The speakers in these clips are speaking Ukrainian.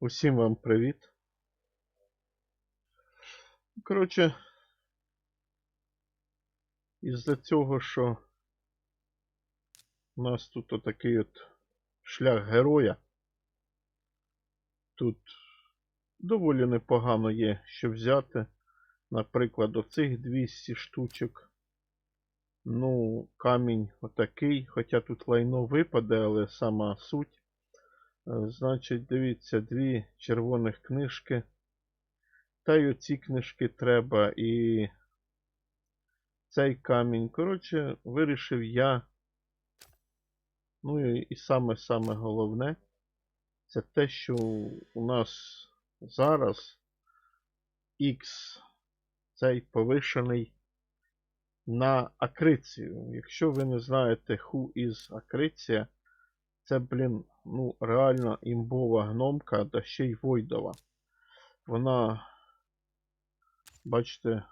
Усім вам привіт. Коротше, із-за цього, що у нас тут отакий от шлях героя, тут доволі непогано є що взяти. Наприклад, оцих 200 штучок. Ну, камінь отакий, хоча тут лайно випаде, але сама суть. Е, Значить, дивіться, дві червоних книжки. Та й оці книжки треба і цей камінь. Коротше, вирішив я. Ну і, і саме-саме головне, це те, що у нас зараз X цей повишений на акрицію. Якщо ви не знаєте, who is акриція, це, блін, ну, реально імбова гномка, да ще й Войдова. Вона, бачите,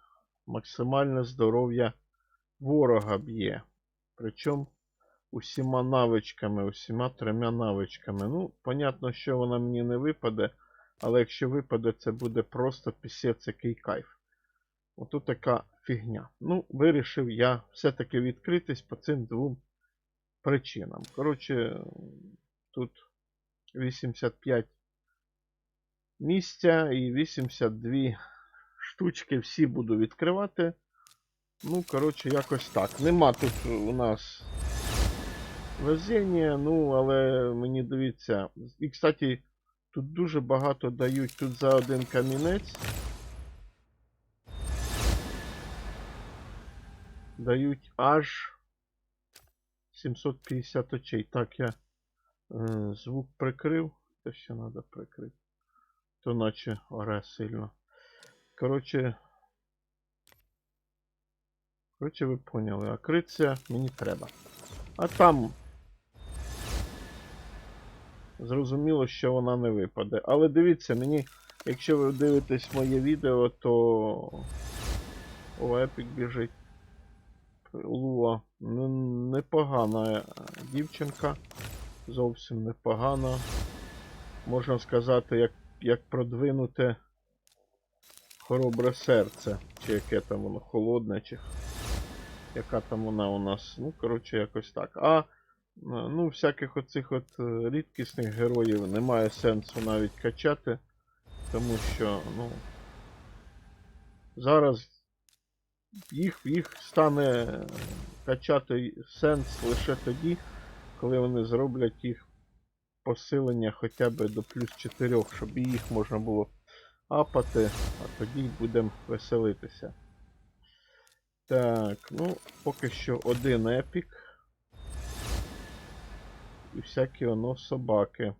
максимальне здоров'я ворога б'є. Причому усіма навичками, усіма трьома навичками. Ну, понятно, що вона мені не випаде, але якщо випаде, це буде просто пісець який кайф. Отут така фігня. Ну, вирішив я все-таки відкритись по цим двом причинам. Коротше, тут 85 місця і 82 штучки всі буду відкривати. Ну, коротше, якось так. Нема тут у нас везення, ну, але мені дивіться. І, кстати, тут дуже багато дають тут за один камінець. Дають аж 750 очей. Так, я звук прикрив. Це ще треба прикрити. То наче оре сильно. Коротше. Коротше, ви поняли. А криця мені треба. А там. Зрозуміло, що вона не випаде. Але дивіться, мені, якщо ви дивитесь моє відео, то. О, епік біжить. Луа непогана е, дівчинка. Зовсім непогана. Можна сказати, як, як продвинуте хоробре серце. Чи яке там воно холодне, чи яка там вона у нас. Ну, коротше, якось так. А ну, всяких оцих от е, рідкісних героїв немає сенсу навіть качати. Тому що, ну. Зараз їх, їх стане качати сенс лише тоді, коли вони зроблять їх посилення хоча б до плюс 4, щоб їх можна було апати, а тоді будемо веселитися. Так, ну, поки що один епік. І всякі воно собаки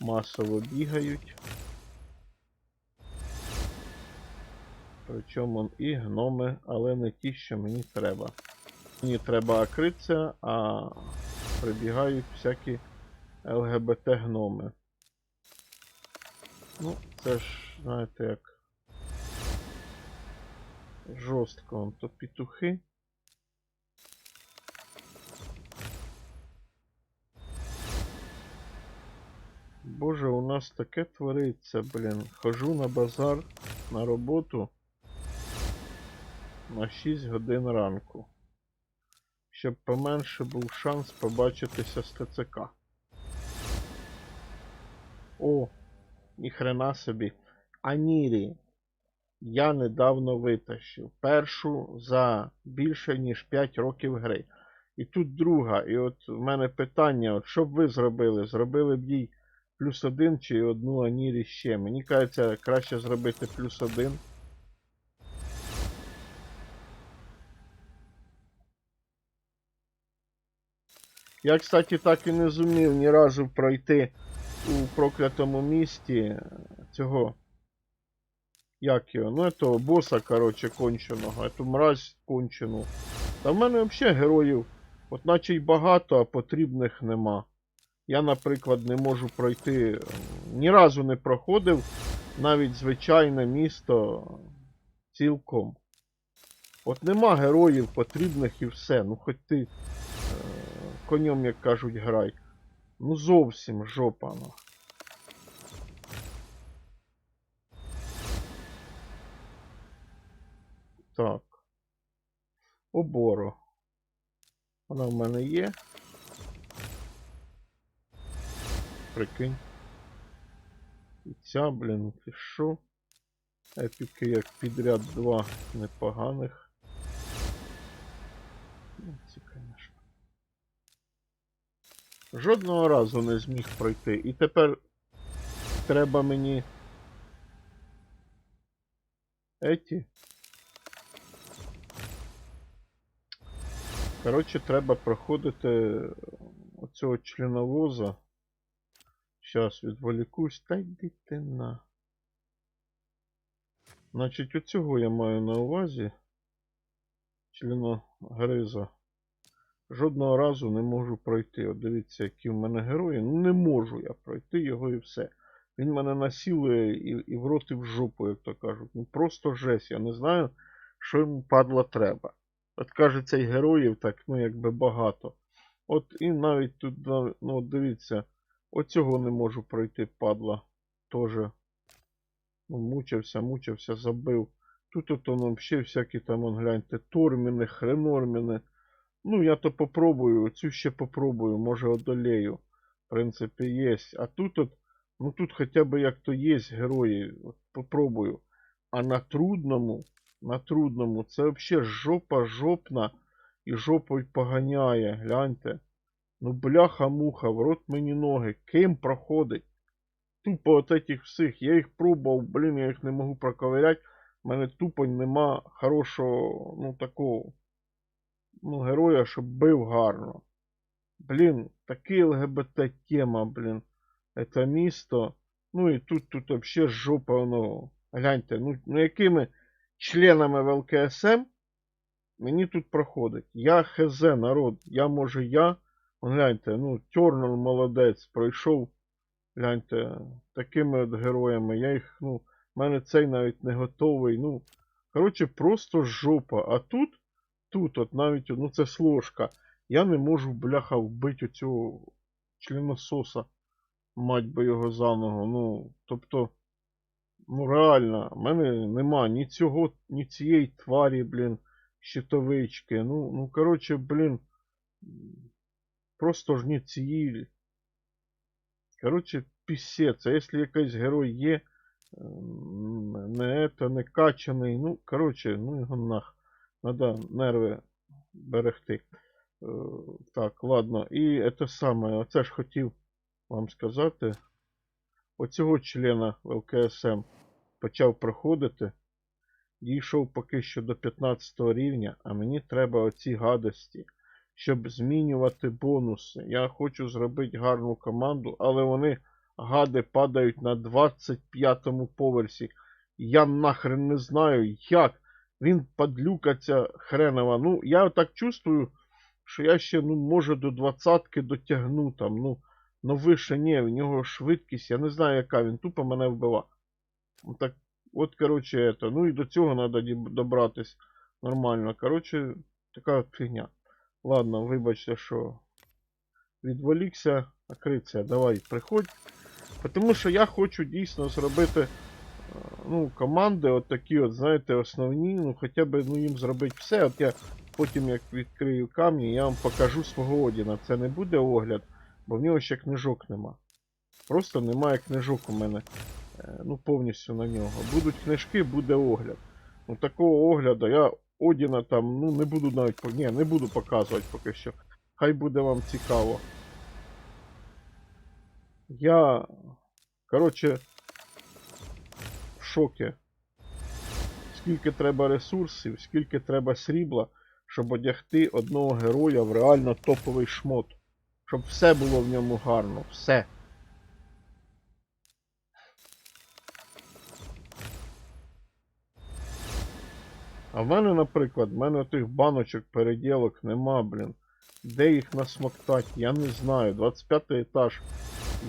масово бігають. Причому і гноми, але не ті, що мені треба. Мені треба акриця, а прибігають всякі ЛГБТ гноми. Ну, це ж, знаєте, як. Жорстко то петухи. Боже, у нас таке твориться, блін. Хожу на базар на роботу на 6 годин ранку. Щоб поменше був шанс побачитися з ТЦК. О, ніхрена собі. Анірі. Я недавно витащив. Першу за більше ніж 5 років гри. І тут друга. І от в мене питання: от що б ви зробили? Зробили б їй плюс один чи одну Анірі ще? Мені кажеться, краще зробити плюс один. Я, кстати, так і не зумів ні разу пройти у проклятому місті цього. Як його? Ну, этого боса, короче, конченого. Эту мразь кончену. Та в мене взагалі героїв, от наче й багато, а потрібних нема. Я, наприклад, не можу пройти. Ні разу не проходив навіть звичайне місто цілком. От нема героїв потрібних і все. Ну хоч ти конем, як кажуть, грай. Ну зовсім жопа. Ну. Так. Оборо. Вона в мене є. Прикинь. І ця, блін, пішу. Епіки як підряд два непоганих. Ну, Жодного разу не зміг пройти. І тепер треба мені. Еті. Коротше, треба проходити оцього членовоза. Щас відволікусь. Та йди ти на. Значить, оцього я маю на увазі. Членогриза. Жодного разу не можу пройти. От дивіться, які в мене герої. Ну не можу я пройти його і все. Він мене насілує і, і в рот, і в жопу, як то кажуть. Ну просто жесть. Я не знаю, що йому падла треба. От кажеться, і героїв так, ну якби багато. От і навіть тут, ну дивіться, оцього не можу пройти, падла. Тоже. Ну, мучився, мучився, забив. Тут от он взагалі всякі там, он, гляньте, торміни, хренорміни. Ну, я то попробую, цю ще попробую, може одолею. В принципі, є. А тут от, ну тут хоча б як то є герої. От попробую. А на трудному, на трудному, це взагалі жопа жопна і жопою поганяє. Гляньте. Ну бляха-муха, в рот мені ноги. Ким проходить? Тупо от этих всіх. Я їх пробував, блін, я їх не можу проковиряти. У мене тупо нема хорошого, ну такого ну, героя, щоб бив гарно. Блін, такий ЛГБТ тема, блін. Це місто. Ну і тут тут вообще жопа, воно. Гляньте, ну, ну якими членами в ЛКСМ мені тут проходить. Я хз, народ. Я може я. Гляньте, ну, Тернел молодець, пройшов. Гляньте, такими от героями. Я їх, ну, в мене цей навіть не готовий. Ну, коротше, просто жопа. А тут тут, от навіть, ну це сложка. Я не можу, бляха, вбити оцього членососа. Мать би його заново. Ну, тобто, ну реально, в мене нема ні цього, ні цієї тварі, блін, щитовички. Ну, ну, коротше, блін. Просто ж ні цієї. Коротше, пісець. А якщо якийсь герой є, не это, не качаний, ну, коротше, ну його нах. Надо нерви берегти. Е, Так, ладно. І це саме, оце ж хотів вам сказати. Оцього члена ЛКСМ почав проходити. Дійшов поки що до 15 рівня, а мені треба оці гадості, щоб змінювати бонуси. Я хочу зробити гарну команду, але вони гади падають на 25 поверсі. Я нахрен не знаю, як. Він подлюкаться хренова. Ну, я так чувствую, що я ще, ну, може, до двадцятки дотягну там. Ну, ну вище ні, в нього швидкість, я не знаю, яка він тупо мене вбива. Ну, Так, от, коротше, это. Ну і до цього треба добратись нормально. Коротше, така фігня. Ладно, вибачте, що відволікся. Акриція, давай, приходь. Тому що я хочу дійсно зробити ну, команди, от такі, от, знаєте, основні, ну хоча б ну, їм зробити все. От я потім, як відкрию камні, я вам покажу свого Одіна. Це не буде огляд, бо в нього ще книжок нема. Просто немає книжок у мене. е, Ну, повністю на нього. Будуть книжки, буде огляд. Ну, такого огляду я Одіна там, ну, не буду навіть Ні, не буду показувати поки що. Хай буде вам цікаво. Я. Коротше, шокі. Скільки треба ресурсів, скільки треба срібла, щоб одягти одного героя в реально топовий шмот. Щоб все було в ньому гарно. Все. А в мене, наприклад, в мене тих баночок переділок нема, блін. Де їх насмоктати, я не знаю. 25 етаж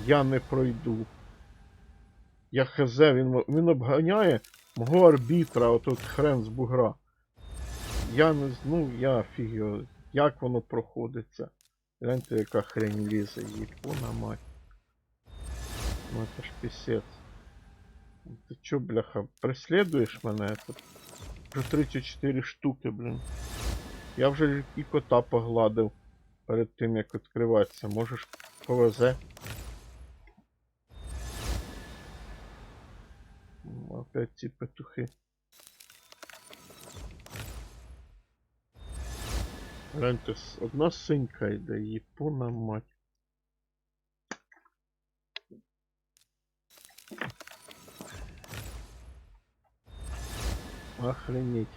я не пройду. Я хз, він, він обганяє мого арбітра, отут хрен з бугра. Я не ну, я фіг його, як воно проходиться. Гляньте, яка хрень лізе, їбона мать. Ну це ж пісець. Ти чо, бляха, преслідуєш мене тут? Вже 34 штуки, блін. Я вже і кота погладив перед тим, як відкриватися. Можеш повезе. Опять ці петухи. Гляньте, одна синька йде, їпона мать. Охренеть.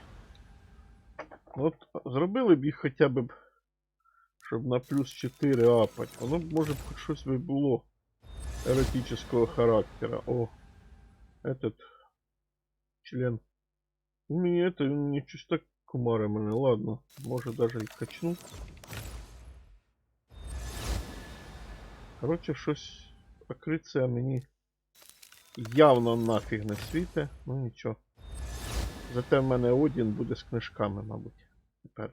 От зробили б їх хоча б, щоб на плюс 4 апать. Воно б може б хоч щось би було еротического характера. О, этот член. Мені это, щось так кумаре мене. Ладно, може даже і качну. Короче, щось акриція мені явно нафіг не світе. Ну нічого. Зате в мене Одін буде з книжками, мабуть. Тепер.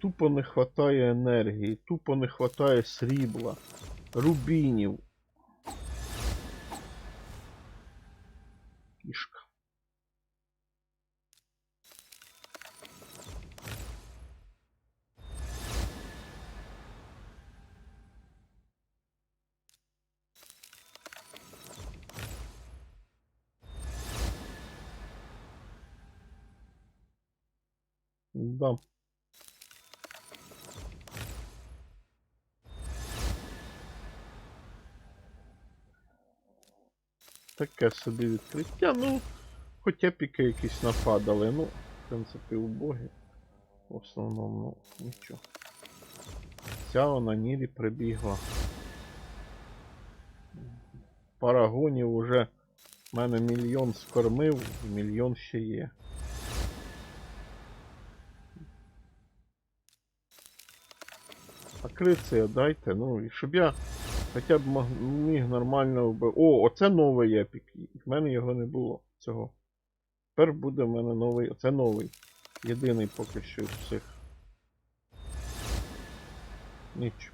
Тупо не хватає енергії, тупо не хватає срібла, рубінів. Таке собі відкриття, ну, хоча піки якісь нападали, ну, в принципі, убогі. В основному, ну, нічого. Ця вона Нірі прибігла. Парагонів уже в мене мільйон скормив, мільйон ще є. Акриція дайте, ну, і щоб я хоча б міг нормально вбив. О, оце новий епік. В мене його не було цього. Тепер буде в мене новий. Оце новий. Єдиний поки що із всіх. Ніч.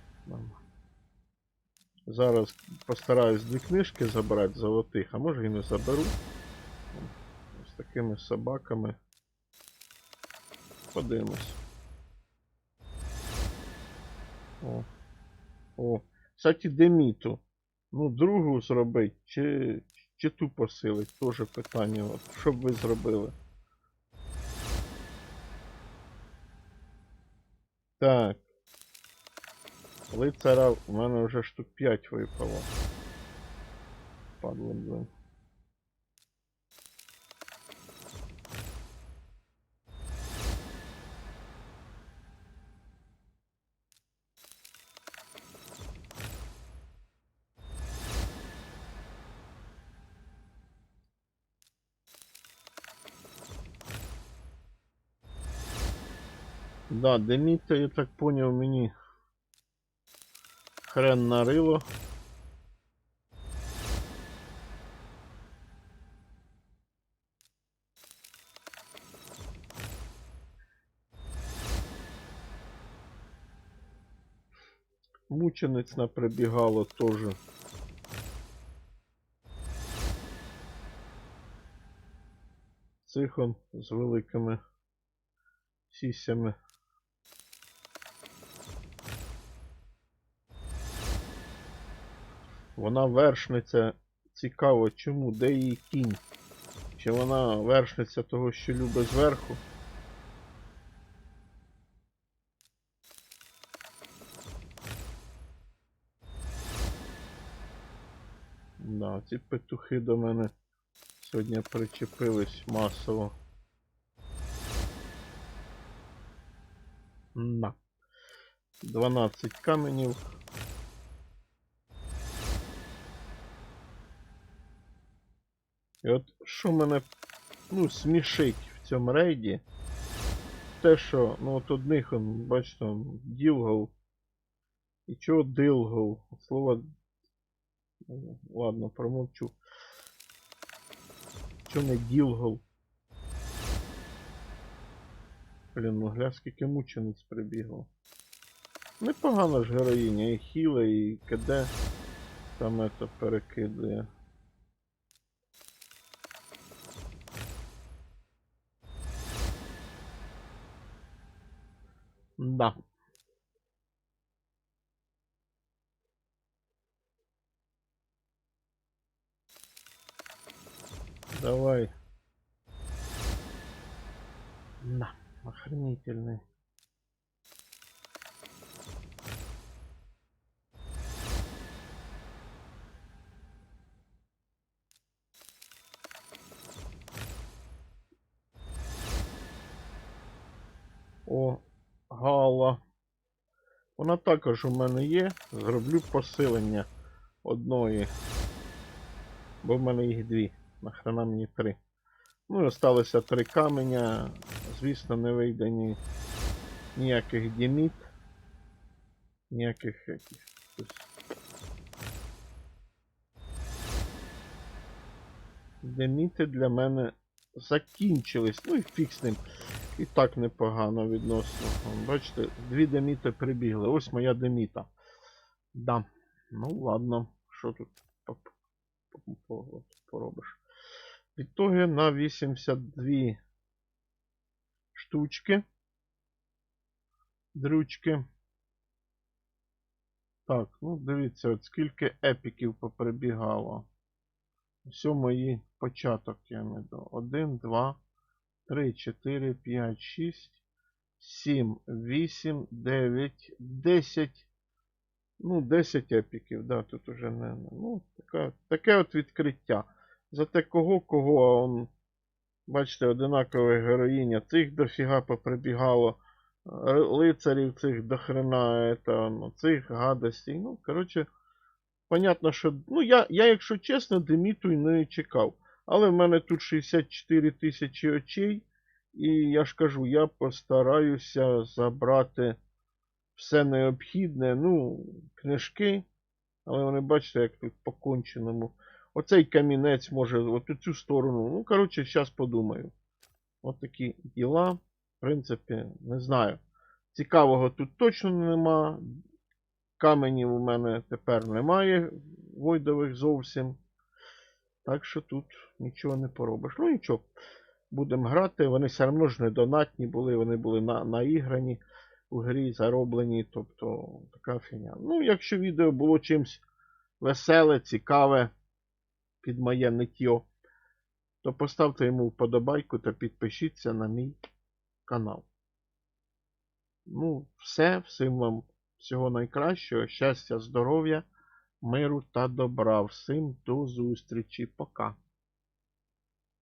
Зараз постараюсь дві книжки забрати золотих, а може і не заберу. З такими собаками. Подивимось. О. О. Кстати, Деміту. Ну, другу зробить, чи, чи ту посилить, теж питання. От, що б ви зробили? Так. Лицара в мене вже штук 5 випало. Падло, блин. Да, Деміта, я так поняв, мені хрен нарило. Мучениць наприбігало теж. Цихон з великими сісями. Вона вершниця. Цікаво, чому? Де її кінь? Чи вона вершниця того, що любить зверху? Да, ці петухи до мене сьогодні причепились масово. На. 12 каменів. І от що мене ну, смішить в цьому рейді. Те, що, ну от одних, он, бачите, он, ділгов. І чого дилгов? Слово. ну, Ладно, промовчу. Чого не ділгов? Блін, ну гля, скільки мучениць прибігло. Непогана ж героїня, і хіла, і КД там это перекидує. Да. Давай. Да, охренительный. О, Гала. Вона також у мене є. Зроблю посилення одної. Бо в мене їх дві. Нахрена мені три. Ну і осталося три каменя. Звісно, не вийде ні, ніяких діміт. Ніяких яких. Деміти для мене закінчились. Ну і фіг з ним. І так непогано відносно. Бачите, дві деміти прибігли. Ось моя деміта. Да. Ну ладно, що тут по- по- по- поробиш. Відтоги на 82 штучки. Дрючки. Так, ну дивіться, от скільки епіків поприбігало. Ось мої початок я маю. в виду. 1, 2, 3, 4, 5, 6, 7, 8, 9, 10. Ну, 10 епіків, да, тут уже не. Ну, така, таке от відкриття. Зате кого, кого, а он, бачите, одинакова героїня. Цих дофіга поприбігало. Лицарів цих дохрена, ну, цих гадостей. Ну, коротше, понятно, що. Ну, я, я, якщо чесно, деміту й не чекав. Але в мене тут 64 тисячі очей. І я ж кажу, я постараюся забрати все необхідне. Ну, книжки. Але вони бачите, як тут по конченому. Оцей камінець може от у цю сторону. Ну, коротше, зараз подумаю. От такі діла. В принципі, не знаю. Цікавого тут точно нема. Каменів у мене тепер немає. Войдових зовсім. Так що тут нічого не поробиш. Ну нічого. Будемо грати. Вони все одно ж не донатні були, вони були на, наіграні у грі, зароблені. Тобто така фігня. Ну, якщо відео було чимось веселе, цікаве під моє ниття, то поставте йому вподобайку та підпишіться на мій канал. Ну, все, всім вам всього найкращого, щастя, здоров'я, миру та добра. Всім до зустрічі. Пока.